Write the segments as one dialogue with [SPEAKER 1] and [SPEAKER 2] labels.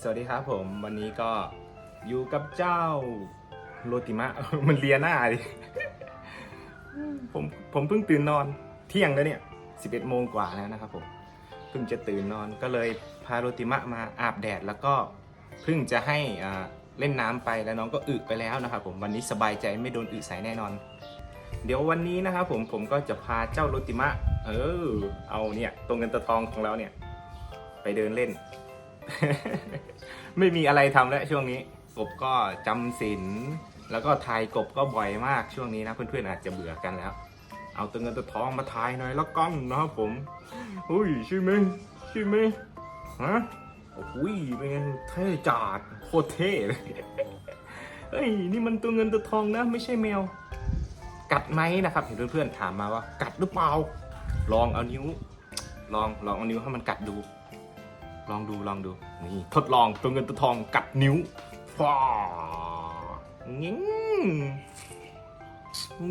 [SPEAKER 1] สวัสดีครับผมวันนี้ก็อยู่กับเจ้าโรติมะ มันเลียหน้าดิผมผมเพิ่งตื่นนอนเที่ยงแล้วเนี่ย 11 โมงกว่าแล้วนะครับผมเพิ่งจะตื่นนอนก็เลยพาโรติมะมาอาบแดดแล้วก็เพิ่งจะให้อ่าเล่นน้ำไปแล้วน้องก็อึไปแล้วนะครับผมวันนี้สบายใจไม่โดนอึใส่แน่นอน เดี๋ยววันนี้นะครับผมผมก็จะพาเจ้าโรติมะ เออเอาเนี่ยตัวเงินตัวทองของเราเนี่ย ไปเดินเล่น ไม่มีอะไรทำแล้วช่วงนี้ กบก็จำศีลแล้วก็ทายกบก็บ่อยมากช่วงนี้นะเพื่อนๆอาจจะเบื่อกันแล้ว เอาตัวเงินตัวทองมาทายหน่อยแล้วกันนะครับผมอุ้ยใช่ไหมใช่ไหมฮะโอ้ยเป็นไงเท่จัดโคตรเท่เลยเฮ้ยนี่มันตัวเงินตัวทองนะ ไม่ใช่แมว กัดไหมนะครับ เห็นเพื่อนๆถามมาว่า กัดหรือเปล่า ลองเอานิ้ว ลองลองเอานิ้วให้มันกัดดู ลองดูลองดูนี่ทดลองตัวเงินตัวทองกัดนิ้วฟ้างิ้ง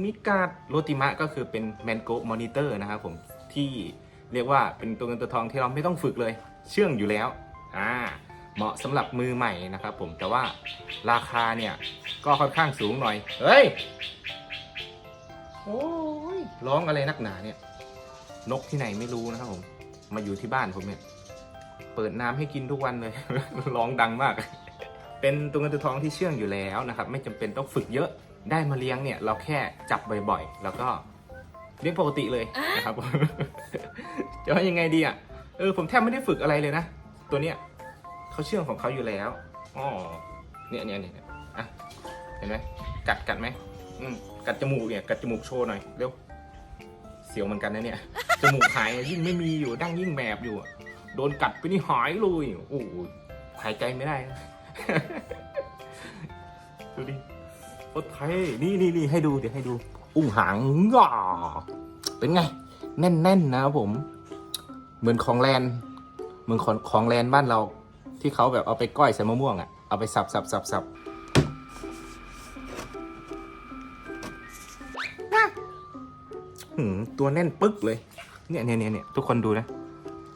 [SPEAKER 1] มิกาดโรติมะก็คือเป็นแมนโกมอนิเตอร์นะครับผมที่เรียกว่าเป็นตัวเงินตัวทองที่เราไม่ต้องฝึกเลย เชื่องอยู่แล้วอ่าเหมาะสำหรับมือใหม่นะครับผมแต่ว่าราคาเนี่ย ก็ค่อนข้างสูงหน่อย เฮ้ย โอ้ยร้องอะไรนักหนาเนี่ย นกที่ไหนไม่รู้นะครับผม มาอยู่ที่บ้านผมเนี่ย เปิดน้ำให้กินทุกวันเลย ร้องดังมาก เป็นตัวเงินตัวทองที่เชื่องอยู่แล้วนะครับ ไม่จำเป็นต้องฝึกเยอะ ได้มาเลี้ยงเนี่ย เราแค่จับบ่อยๆ แล้วก็เลี้ยงปกติเลยนะครับ จะว่ายังไงดีอะ เออผมแทบไม่ได้ฝึกอะไรเลยนะ ตัวเนี้ยเขาเชื่องของเขาอยู่แล้วอ๋อเนี่ยเนี่ยเนี่ยอะ เห็นไหมกัดกัดไหมอืมกัดจมูกเนี่ย กัดจมูกโชว์หน่อยเร็ว เสียวเหมือนกันนะเนี่ย จมูกหายยิ่งไม่มีอยู่ดั้งยิ่งแมบอยู่ โดนกัดไปนี่หายเลยโอ้โหหายใจไม่ได้นะดูดิโคตรเท่นี่นี่นี่ให้ดูเดี๋ยวให้ดู อุ้งหางง่าเป็นไง แน่นๆนะครับผม เหมือนของแลนเหมือนของของแลนบ้านเรา ที่เขาแบบเอาไปก้อยใส่มะม่วงอะ เอาไปสับสับสับสับหืมตัวแน่นปึ๊กเลย เนี่ยเนี่ยเนี่ยเนี่ยทุกคนดูนะ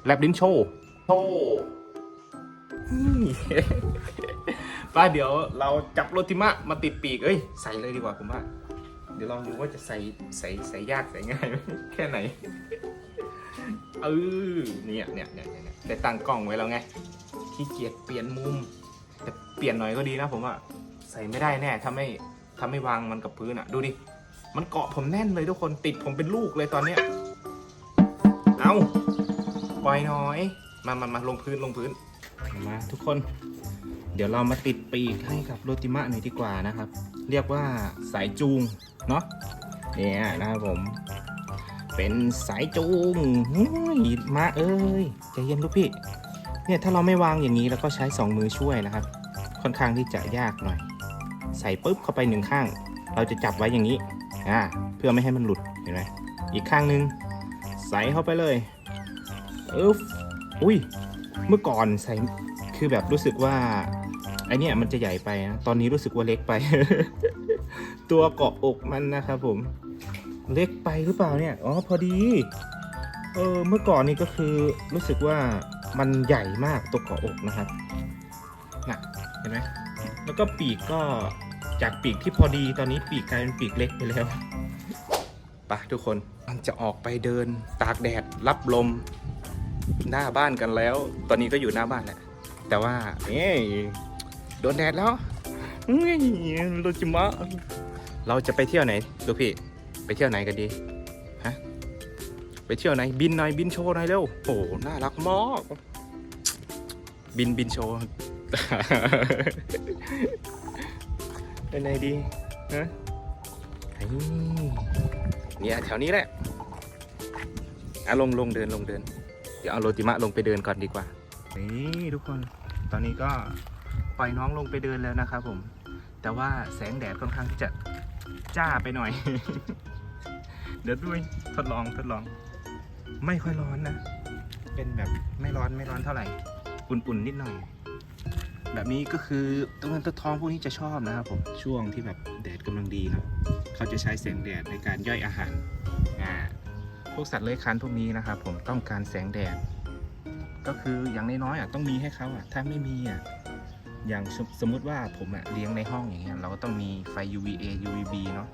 [SPEAKER 1] แลบลิ้นโชว์โชว์นี่ป้าเดี๋ยวเราจับโรติมะมาติดปีก เอ้ย ใส่เลยดีกว่าผมว่า เดี๋ยวลองดูว่าจะใส่ใส่ใส่ยากใส่ง่ายไหมแค่ไหน เออเนี่ยเนี่ยเนี่ยเนี่ยได้ตั้งกล้องไว้แล้วไง ขี้เกียจเปลี่ยนมุม แต่เปลี่ยนหน่อยก็ดีนะผมว่า ใส่ไม่ได้แน่ถ้าไม่ถ้าไม่วางมันกับพื้นอะดูดิ มันเกาะผมแน่นเลยทุกคนติดผมเป็นลูกเลยตอนเนี้ย เอา ปล่อยน้อย มามามาลงพื้นลงพื้น มาทุกคน เดี๋ยวเรามาติดปีกให้กับโรติมะหน่อยดีกว่านะครับ เรียกว่าสายจูง เนาะเนี่ยนะครับผม เป็นสายจูงมาเอ้ยใจเย็นลูกพี่ เนี่ยถ้าเราไม่วางอย่างนี้แล้วก็ใช้สองมือช่วยนะครับ ค่อนข้างที่จะยากหน่อย ใส่ปุ๊บเข้าไปหนึ่งข้าง เราจะจับไว้อย่างนี้อ่าเพื่อไม่ให้มันหลุดเห็นไหมอีกข้างหนึ่งใส่เข้าไปเลย เอึ๊บอุ้ย เมื่อก่อนใส่ คือแบบรู้สึกว่า ไอเนี่ยมันจะใหญ่ไปนะ ตอนนี้รู้สึกว่าเล็กไป ตัวเกาะอกมันนะครับผม เล็กไปหรือเปล่าเนี่ย อ๋อ พอดี เออ เมื่อก่อนนี่ก็คือรู้สึกว่ามันใหญ่มากตัวเกาะอกนะครับน่ะเห็นไหมแล้วก็ปีกก็จากปีกที่พอดีตอนนี้ปีกกลายเป็นปีกเล็กไปแล้วไปะทุกคนมันจะออกไปเดินตากแดดรับลม หน้าบ้านกันแล้ว ตอนนี้ก็อยู่หน้าบ้านแหละแต่ว่าเอ้ยโดนแดดแล้วเฮ้ยโรจิมะเราจะไปเที่ยวไหนลูกพี่ ไปเที่ยวไหนกันดีฮะไปเที่ยวไหน บินหน่อยบินโชว์หน่อยเร็วโอ้หน่ารักมากบินบินโชว์ไปไหนดีฮะเนี่ยแถวนี้แหละอะลงลงเดินลงเดิน ดี๋ยวเอาโรติมะลงไปเดินก่อนดีกว่า นี่ทุกคน ตอนนี้ก็ปล่อยน้องลงไปเดินแล้วนะครับผม แต่ว่าแสงแดดค่อนข้างที่จะจ้าไปหน่อย เดี๋ยวด้วยทดลองทดลอง ไม่ค่อยร้อนนะ เป็นแบบไม่ร้อนไม่ร้อนเท่าไหร่ อุ่นๆนิดหน่อย แบบนี้ก็คือตัวเงินตัวทองพวกนี้จะชอบนะครับผม ช่วงที่แบบแดดกำลังดีเนาะเขาจะใช้แสงแดดในการย่อยอาหาร วกสัตว์เลื้อยคลานพวกนี้นะครับ ผมต้องการแสงแดด ก็คืออย่างน้อยๆอะต้องมีให้เขาอะถ้าไม่มีอะอย่างสมสมมุติว่าผมอะเลี้ยงในห้องอย่างเงี้ยเราก็ต้องมีไฟ UVA UVB เนาะ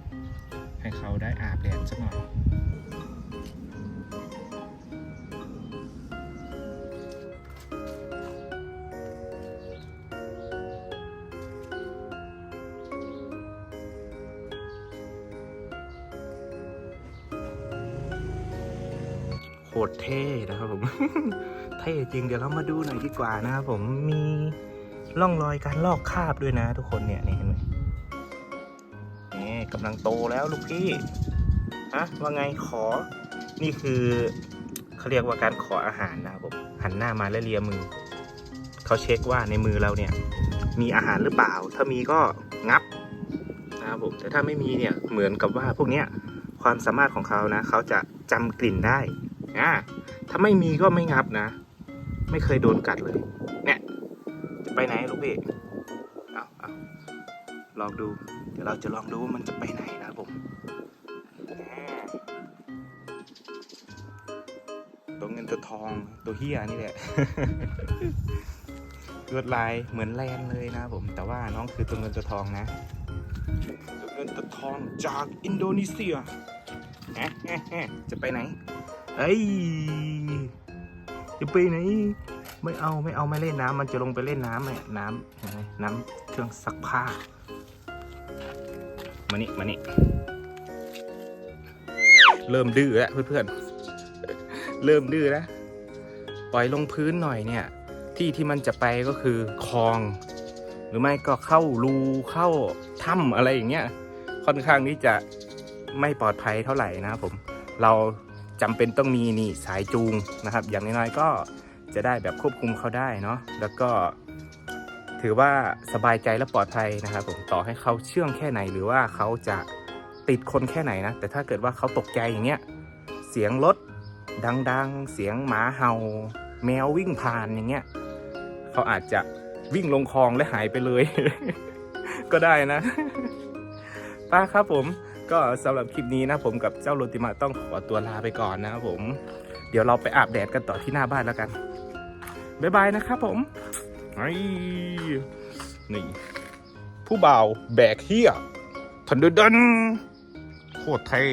[SPEAKER 1] ให้เขาได้อาบแดดสักหน่อย โคตรเท่นะครับผม เท่จริงเดี๋ยวเรามาดูหน่อยดีกว่านะครับผมมีร่องรอยการลอกคราบด้วยนะ ทุกคนเนี่ยนี่เห็นไหมนี่กำลังโตแล้วลูกพี่ฮะว่าไงขอ นี่คือเขาเรียกว่าการขออาหารนะครับผมหันหน้ามาแล้วเลียมือเขาเช็คว่าในมือเราเนี่ย มีอาหารหรือเปล่า ถ้ามีก็งับนะครับผมแต่ถ้าไม่มีเนี่ยเหมือนกับว่าพวกเนี้ยความสามารถของเขานะเขาจะจำกลิ่นได้ อ่าถ้าไม่มีก็ไม่งับนะ ไม่เคยโดนกัดเลย เนี่ย จะไปไหนลูกพี่เอาเอาลองดู เดี๋ยวเราจะลองดูว่ามันจะไปไหนนะผม ตัวเงินตัวทองตัวเฮียนี่แหละลวดลายเหมือนแลนเลยนะผม แต่ว่าน้องคือตัวเงินตัวทองนะ ตัวเงินตัวทองจากอินโดนีเซียแอะแอะแอะจะไปไหน เอ้ยจะไปไหนไม่เอาไม่เอาไม่เล่นน้ำมันจะลงไปเล่นน้ำเนี่ยน้ำเห็นไหมน้ำเครื่องซักผ้า มานี่มานี่เริ่มดื้อแล้วเพื่อนๆ เริ่มดื้อแล้วปล่อยลงพื้นหน่อยเนี่ย ที่ที่มันจะไปก็คือคลอง หรือไม่ก็เข้ารูเข้าถ้ำอะไรอย่างเงี้ยค่อนข้างที่จะไม่ปลอดภัยเท่าไหร่นะผมเรา จำเป็นต้องมีนี่สายจูงนะครับ อย่างน้อยๆก็จะได้แบบควบคุมเขาได้เนาะแล้วก็ถือว่าสบายใจและปลอดภัยนะครับผมต่อให้เขาเชื่องแค่ไหนหรือว่าเขาจะติดคนแค่ไหนนะ แต่ถ้าเกิดว่าเขาตกใจอย่างเงี้ยเสียงรถดังๆ เสียงหมาเห่า แมววิ่งผ่านอย่างเงี้ยเขาอาจจะวิ่งลงคลองและหายไปเลย ก็ได้นะป้าครับผม ก็สำหรับคลิปนี้นะผมกับเจ้าโรติมาต้องขอตัวลาไปก่อนนะครับผม เดี๋ยวเราไปอาบแดดกันต่อที่หน้าบ้านแล้วกันบ๊ายบายนะครับผมไอ้นี่ผู้บ่าวแบกเฮียทันเดดันโคตรเท่